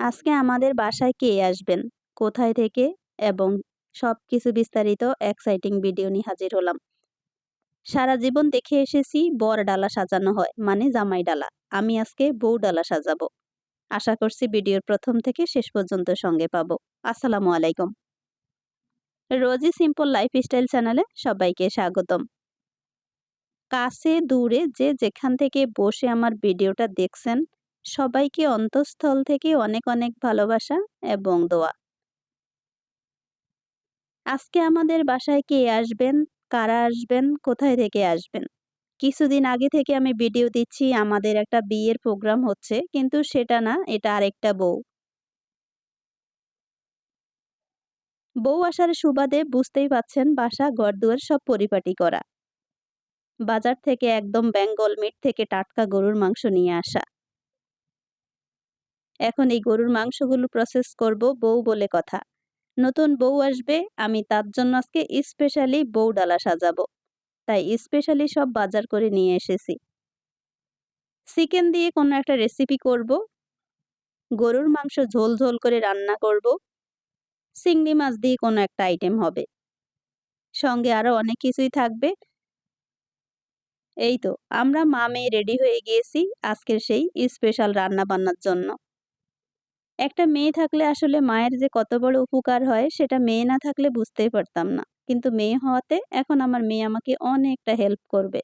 আজকে আমাদের বাসায় কে আসবেন, কোথায় থেকে এবং সবকিছু বিস্তারিত এক্সাইটিং ভিডিও নিয়ে হাজির হলাম। সারা জীবন দেখে এসেছি বর ডালা সাজানো হয় মানে জামাই ডালা। আমি আজকে বউ ডালা সাজাবো। আশা করছি ভিডিওর প্রথম থেকে শেষ পর্যন্ত সঙ্গে পাবো। আসসালামু আলাইকুম। রোজি সিম্পল লাইফস্টাইল চ্যানেলে সবাইকে স্বাগতম। কাছে দূরে যে যেখান থেকে বসে আমার ভিডিওটা দেখছেন সবাইকে অন্তঃস্থল থেকে অনেক অনেক ভালোবাসা এবং দোয়া। আজকে আমাদের বাসায় কে আসবেন? কারা আসবেন? কোথায় থেকে আসবেন? কিছুদিন আগে থেকে আমি ভিডিও দিচ্ছি, আমাদের একটা বিয়ের প্রোগ্রাম হচ্ছে, কিন্তু সেটা না, এটা আরেকটা বউ। বউ আসার সুবাদে বুঝতেই পাচ্ছেন, বাসা, ঘরদুয়ার সব পরিপাটি করা। বাজার থেকে একদম বেঙ্গল মিট থেকে টাটকা গরুর মাংস নিয়ে আসা। এখন এই গরুর মাংসগুলো প্রসেস করব বউ বলে কথা। নতুন বউ আসবে, আমি তার জন্য আজকে স্পেশালি বউ ডালা সাজাবো। তাই স্পেশালি সব বাজার করে নিয়ে এসেছি। চিকেন দিয়ে কোনো একটা রেসিপি করব। গরুর মাংস ঝোল ঝোল করে রান্না করব। চিংড়ি মাছ দিয়ে কোনো একটা আইটেম হবে। সঙ্গে আরও অনেক কিছুই থাকবে। এই তো, আমরা মা মেয়ে রেডি হয়ে গিয়েছি আজকের সেই স্পেশাল রান্না বান্নার জন্য। একটা মেয়ে থাকলে আসলে মায়ের যে কত বড় উপকার হয়, সেটা মেয়ে না থাকলে বুঝতেই পারতাম না। কিন্তু মেয়ে হওয়াতে এখন আমার মেয়ে আমাকে অনেকটা হেল্প করবে।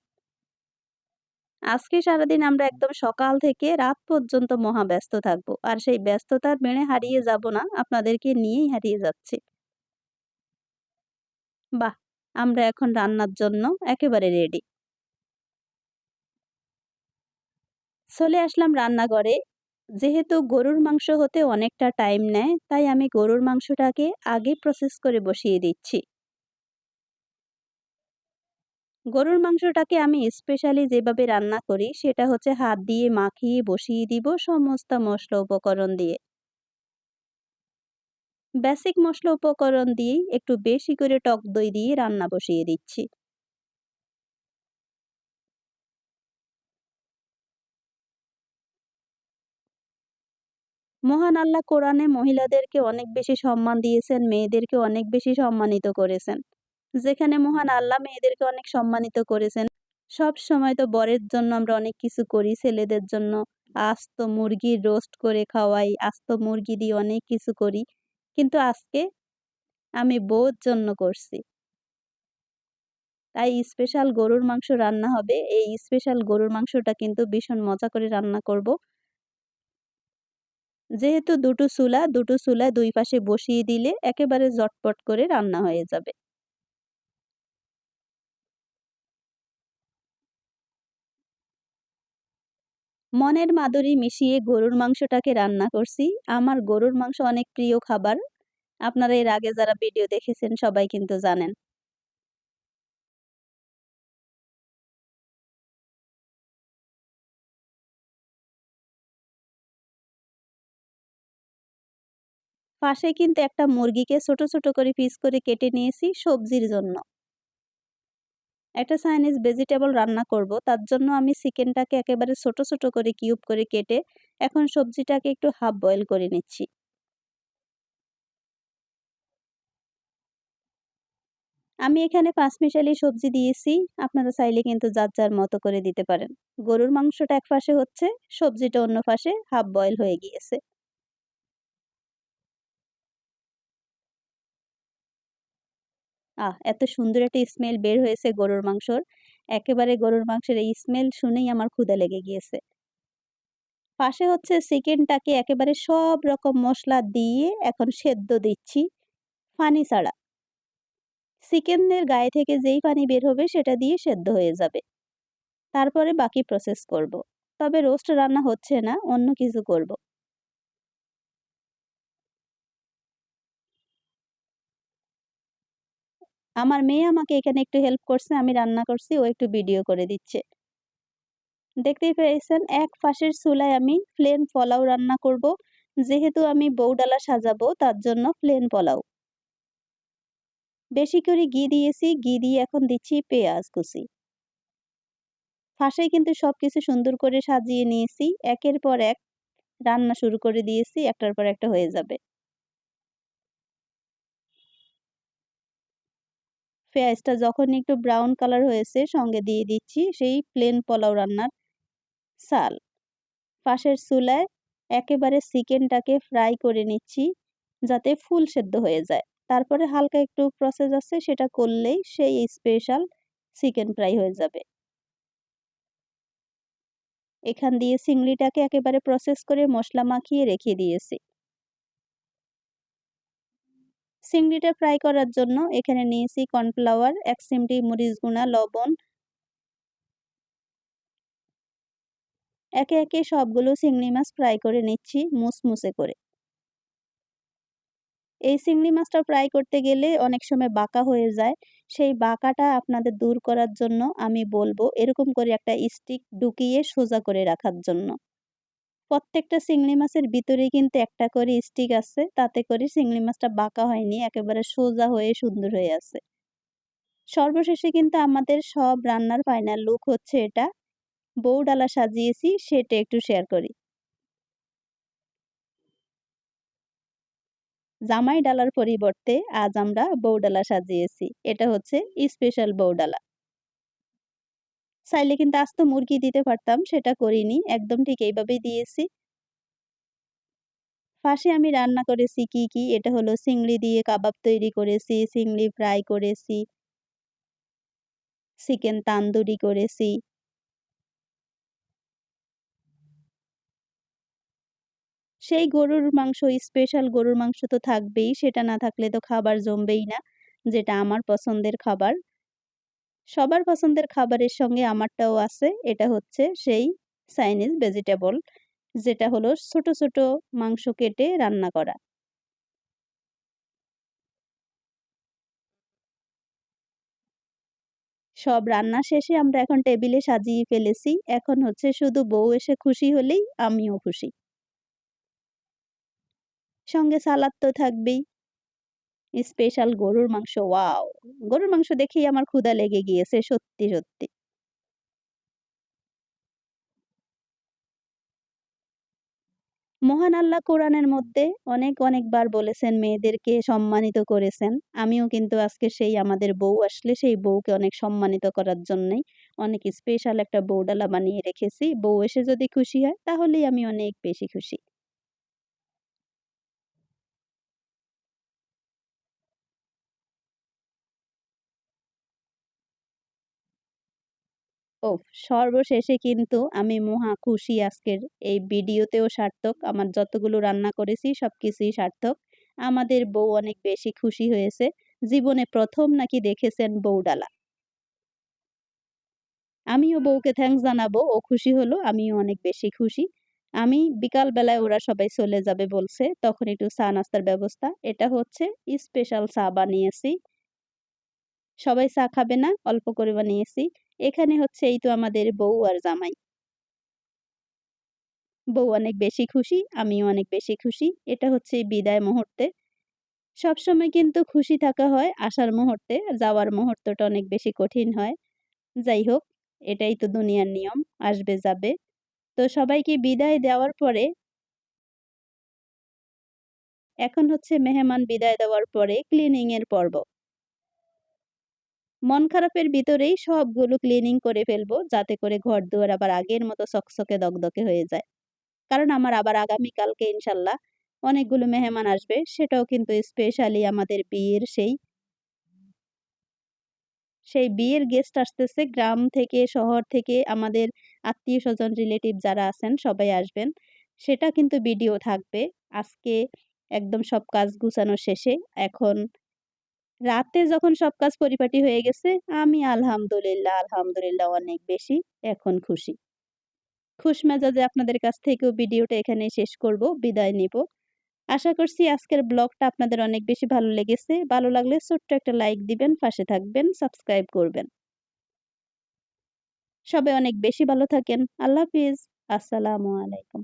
আজকে সারাদিন আমরা একদম সকাল থেকে রাত পর্যন্ত মহা ব্যস্ত থাকব। আর সেই ব্যস্ততার মেনে হারিয়ে যাব না, আপনাদেরকে নিয়েই হারিয়ে যাচ্ছি। বাহ! আমরা এখন রান্নার জন্য একেবারে রেডি চলে আসলাম রান্নাঘরে। যেহেতু গরুর মাংস হতে অনেকটা টাইম নেয়, তাই আমি গরুর মাংসটাকে আগে প্রসেস করে বসিয়ে দিচ্ছি। গরুর মাংসটাকে আমি স্পেশালি যেভাবে রান্না করি, সেটা হচ্ছে হাত দিয়ে মাখিয়ে বসিয়ে দিব সমস্ত মশলা উপকরণ দিয়ে। বেসিক মশলা উপকরণ দিয়েই একটু বেশি করে টক দই দিয়ে রান্না বসিয়ে দিচ্ছি। মহান আল্লাহ কোরআনে মহিলাদেরকে অনেক বেশি সম্মান দিয়েছেন, মেয়েদেরকে অনেক বেশি সম্মানিত করেছেন। যেখানে মহান আল্লাহ মেয়েদেরকে অনেক সম্মানিত করেছেন। সব সময় তো বরের জন্য আমরা অনেক কিছু করি, ছেলেদের জন্য আস্ত মুরগি রোস্ট করে খাওয়াই, আস্ত মুরগি দিয়ে অনেক কিছু করি। কিন্তু আজকে আমি বউর জন্য করছি। তাই স্পেশাল গরুর মাংস রান্না হবে। এই স্পেশাল গরুর মাংসটা কিন্তু ভীষণ মজা করে রান্না করব। যেহেতু দুটো চুলা দুটো চুলা দুই পাশে বসিয়ে দিলে একেবারে জটপট করে রান্না হয়ে যাবে। মনের মাদুরি মিশিয়ে গরুর মাংসটাকে রান্না করছি। আমার গরুর মাংস অনেক প্রিয় খাবার। আপনারা এর আগে যারা ভিডিও দেখেছেন সবাই কিন্তু জানেন। পাশে কিন্তু একটা মুরগিকে ছোট ছোট করে পিস করে কেটে নিয়েছি সবজির জন্য। একটা চাইনিজ ভেজিটেবল রান্না করব, তার জন্য আমি চিকেনটাকে একেবারে ছোট ছোট করে কিউব করে কেটে এখন সবজিটাকে একটু হাফ বয়েল করে নিচ্ছি। আমি এখানে পাঁচ মিশালি সবজি দিয়েছি, আপনারা চাইলে কিন্তু যার যার মতো করে দিতে পারেন। গরুর মাংসটা এক পাশে হচ্ছে, সবজিটা অন্য পাশে হাফ বয়েল হয়ে গিয়েছে। আহ, এত সুন্দর একটা স্মেল বের হয়েছে গরুর মাংসর একেবারে গরুর মাংসের এই স্মেল শুনেই আমার ক্ষুদা লেগে গিয়েছে পাশে হচ্ছে চিকেনটাকে একেবারে সব রকম মশলা দিয়ে এখন সেদ্ধ দিচ্ছি পানি ছাড়া চিকেনের গায়ে থেকে যেই পানি বের হবে সেটা দিয়ে সেদ্ধ হয়ে যাবে তারপরে বাকি প্রসেস করব। তবে রোস্ট রান্না হচ্ছে না, অন্য কিছু করব। আমার মেয়ে আমাকে এখানে একটু হেল্প করছে, আমি রান্না করছি, ও একটু ভিডিও করে দিচ্ছে। দেখতেই পেয়েছেন, এক ফাঁসের চুলায় আমি প্লেন পোলাও রান্না করব। যেহেতু আমি বউডালা সাজাবো, তার জন্য প্লেন পোলাও। বেশি করে ঘি দিয়েছি, ঘি দিয়ে এখন দিচ্ছি পেঁয়াজ কুচি। ফাঁসে কিন্তু সবকিছু সুন্দর করে সাজিয়ে নিয়েছি। একের পর এক রান্না শুরু করে দিয়েছি, একটার পর একটা হয়ে যাবে। পেঁয়াজটা যখন একটু ব্রাউন কালার হয়েছে, সঙ্গে দিয়ে দিচ্ছি সেই প্লেন পোলাও রান্নার চাল পাশের চুলায় একেবারে চিকেনটাকে ফ্রাই করে নিচ্ছি যাতে ফুল সেদ্ধ হয়ে যায়। তারপরে হালকা একটু প্রসেস আছে, সেটা করলেই সেই স্পেশাল চিকেন ফ্রাই হয়ে যাবে। এখান দিয়ে চিংড়িটাকে একেবারে প্রসেস করে মশলা মাখিয়ে রেখে দিয়েছি। চিংড়িটা ফ্রাই করার জন্য এখানে নিয়েছি কর্নফ্লাওয়ার এক চিমটি মরিচ গুঁড়া, লবণ। একে একে সবগুলো চিংড়ি মাছ ফ্রাই করে নিচ্ছি মুসমুসে করে। এই চিংড়ি মাছটা ফ্রাই করতে গেলে অনেক সময় বাঁকা হয়ে যায়। সেই বাঁকাটা আপনাদের দূর করার জন্য আমি বলব এরকম করে একটা স্টিক ঢুকিয়ে সোজা করে রাখার জন্য। প্রত্যেকটা চিংড়ি মাছের ভিতরে কিন্তু একটা করে স্টিক আছে। তাতে করে চিংড়ি মাছটা বাঁকা হয়নি, একেবারে সোজা হয়ে সুন্দর হয়ে আছে। সর্বশেষে কিন্তু আমাদের সব রান্নার ফাইনাল লুক হচ্ছে এটা। বউ ডালা সাজিয়েছি, সেটা একটু শেয়ার করি। জামাই ডালার পরিবর্তে আজ আমরা বউডালা সাজিয়েছি। এটা হচ্ছে স্পেশাল বউডালা চাইলে কিন্তু আস্ত মুরগি দিতে পারতাম, সেটা করিনি। একদম ঠিক এইভাবেই দিয়েছি। পাশে আমি রান্না করেছি কি কি? এটা হলো চিংড়ি দিয়ে কাবাব তৈরি করেছি, চিংড়ি ফ্রাই করেছি, চিকেন তান্দুরি করেছি। সেই গরুর মাংস স্পেশাল গরুর মাংস তো থাকবেই, সেটা না থাকলে তো খাবার জমবেই না, যেটা আমার পছন্দের খাবার। সবার পছন্দের খাবারের সঙ্গে আমারটাও আছে। এটা হচ্ছে সেই চাইনিজ ভেজিটেবল, যেটা হলো ছোট ছোট মাংস কেটে রান্না করা। সব রান্না শেষে আমরা এখন টেবিলে সাজিয়ে ফেলেছি। এখন হচ্ছে শুধু বউ এসে খুশি হলেই আমিও খুশি। সঙ্গে সালাদ তো থাকবেই। স্পেশাল গরুর মাংস, ওয়াও! গরুর মাংস দেখেই আমার ক্ষুধা লেগে গিয়েছে, সত্যি সত্যি। মহান আল্লাহ কোরআনের মধ্যে অনেক, অনেকবার বলেছেন, মেয়েদেরকে সম্মানিত করেছেন। আমিও কিন্তু আজকে সেই আমাদের বউ আসলে সেই বউকে অনেক সম্মানিত করার জন্যই অনেক স্পেশাল একটা বউডালা বানিয়ে রেখেছি। বউ এসে যদি খুশি হয়, তাহলেই আমি অনেক বেশি খুশি। ওফ! সর্বশেষে কিন্তু আমি মহা খুশি আজকের এই ভিডিওতেও সার্থক। আমার যতগুলো রান্না করেছি সবকিছুই সার্থক। আমাদের বউ অনেক বেশি খুশি হয়েছে। জীবনে প্রথম নাকি দেখেছেন বউডালা। আমিও বউকে থ্যাংকস জানাব। ও খুশি হলো, আমিও অনেক বেশি খুশি। আমি বিকাল বেলায় ওরা সবাই চলে যাবে বলছে। তখন একটু চা নাস্তার ব্যবস্থা। এটা হচ্ছে স্পেশাল চা বানিয়েছি। সবাই চা খাবে না, অল্প করে বানিয়েছি। এখানে হচ্ছে এই তো আমাদের বউ আর জামাই। বউ অনেক বেশি খুশি, আমিও অনেক বেশি খুশি। এটা হচ্ছে বিদায় মুহূর্তে। সবসময় কিন্তু খুশি থাকা হয় আসার মুহূর্তে, যাওয়ার মুহূর্তটা অনেক বেশি কঠিন হয়। যাই হোক, এটাই তো দুনিয়ার নিয়ম, আসবে যাবে। তো সবাইকে বিদায় দেওয়ার পরে এখন হচ্ছে মেহমান বিদায় দেওয়ার পরে ক্লিনিং এর পর্ব। মন খারাপের ভিতরেই সবগুলো ক্লিনিং করে ফেলব, যাতে করে ঘর দুয়ার আবার আগের মতো চকচকে দগদগে হয়ে যায়। কারণ আমার আবার আগামীকালকে ইনশাল্লাহ অনেকগুলো মেহমান আসবে, সেটাও কিন্তু স্পেশালি আমাদের বিয়ের সেই সেই বিয়ের গেস্ট আসতেছে, গ্রাম থেকে, শহর থেকে আমাদের আত্মীয় স্বজন রিলেটিভ যারা আছেন, সবাই আসবেন। সেটা কিন্তু ভিডিও থাকবে। আজকে একদম সব কাজ গুছানো শেষে, এখন রাতে যখন সব কাজ পরিপাটি হয়ে গেছে, আমি আলহামদুলিল্লাহ আলহামদুলিল্লাহ অনেক বেশি এখন খুশি। খুশ মেজাজে আপনাদের কাছ থেকেও ভিডিওটা এখানে শেষ করব, বিদায় নিব। আশা করছি আজকের ব্লগটা আপনাদের অনেক বেশি ভালো লেগেছে। ভালো লাগলে ছোট্ট একটা লাইক দিবেন, পাশে থাকবেন, সাবস্ক্রাইব করবেন। সবাই অনেক বেশি ভালো থাকেন। আল্লাহ হাফিজ। আসসালামু আলাইকুম।